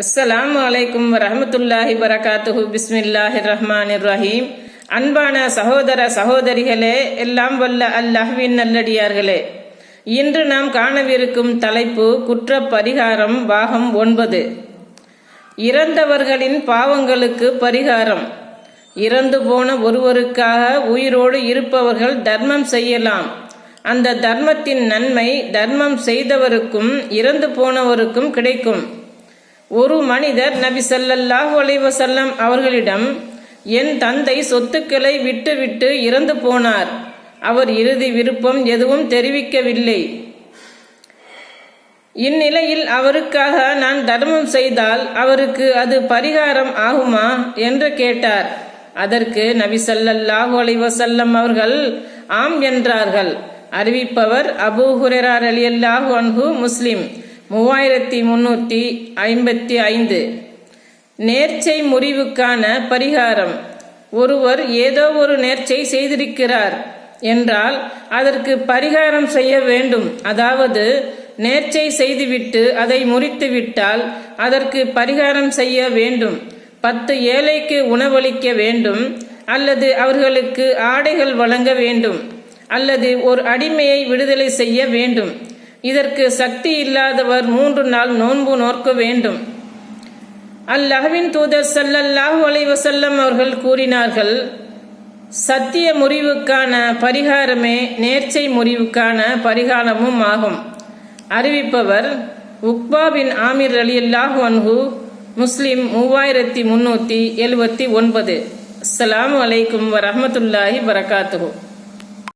அஸ்ஸலாமு அலைக்கும் வரஹமத்துல்லாஹி வரகாத்துஹு. பிஸ்மில்லாஹி ரஹ்மான் ரஹீம் அன்பான சகோதர சகோதரிகளே எல்லாம் வல்ல அல்லாஹ்வின் நல்லடியார்களே. இன்று நாம் காணவிருக்கும் தலைப்பு குற்ற பரிகாரம் பாகம் ஒன்பது. இறந்தவர்களின் பாவங்களுக்கு பரிகாரம். இறந்து போன ஒருவருக்காக உயிரோடு இருப்பவர்கள் தர்மம் செய்யலாம். அந்த தர்மத்தின் நன்மை தர்மம் செய்தவருக்கும் இறந்து போனவருக்கும் கிடைக்கும். ஒரு மனிதர் நபி ஸல்லல்லாஹு அலைவசல்லம் அவர்களிடம் என் தந்தை சொத்துக்களை விட்டுவிட்டு இறந்து போனார். அவர் இறுதி விருப்பம் எதுவும் தெரிவிக்கவில்லை. இந்நிலையில் அவருக்காக நான் தர்மம் செய்தால் அவருக்கு அது பரிகாரம் ஆகுமா? என்று கேட்டார். அதற்கு நபி சல்லல்லாஹு அலைவசல்லம் அவர்கள் ஆம் என்றார்கள். அறிவிப்பவர் அபூ அலி அல்லாஹு அன்ஹு முஸ்லிம். மூவாயிரத்தி முன்னூற்றி ஐம்பத்தி ஐந்து. நேர்ச்சை முறிவுக்கான பரிகாரம். ஒருவர் ஏதோ ஒரு நேர்ச்சை செய்திருக்கிறார் என்றால் அதற்கு பரிகாரம் செய்ய வேண்டும். அதாவது நேர்ச்சை செய்துவிட்டு அதை முறித்து விட்டால் அதற்கு பரிகாரம் செய்ய வேண்டும். பத்து ஏழைக்கு உணவளிக்க வேண்டும். அல்லது அவர்களுக்கு ஆடைகள் வழங்க வேண்டும். அல்லது ஒரு அடிமையை விடுதலை செய்ய வேண்டும். இதற்கு சக்தி இல்லாதவர் மூன்று நாள் நோன்பு நோக்க வேண்டும். அல்லாஹ்வின் தூதர் ஸல்லல்லாஹு அலைஹி அவர்கள் கூறினார்கள் சத்திய முறிவுக்கான பரிகாரமே நேர்ச்சை முறிவுக்கான பரிகாரமும் ஆகும். அறிவிப்பவர் உக்பா பின் ஆமிர் அல்லாஹ் அன்ஹு முஸ்லிம் மூவாயிரத்தி முன்னூற்றி எழுபத்தி ஒன்பது. அஸ்லாம் அலைக்கும் வரமத்துல்லாஹி வரகாத்துஹு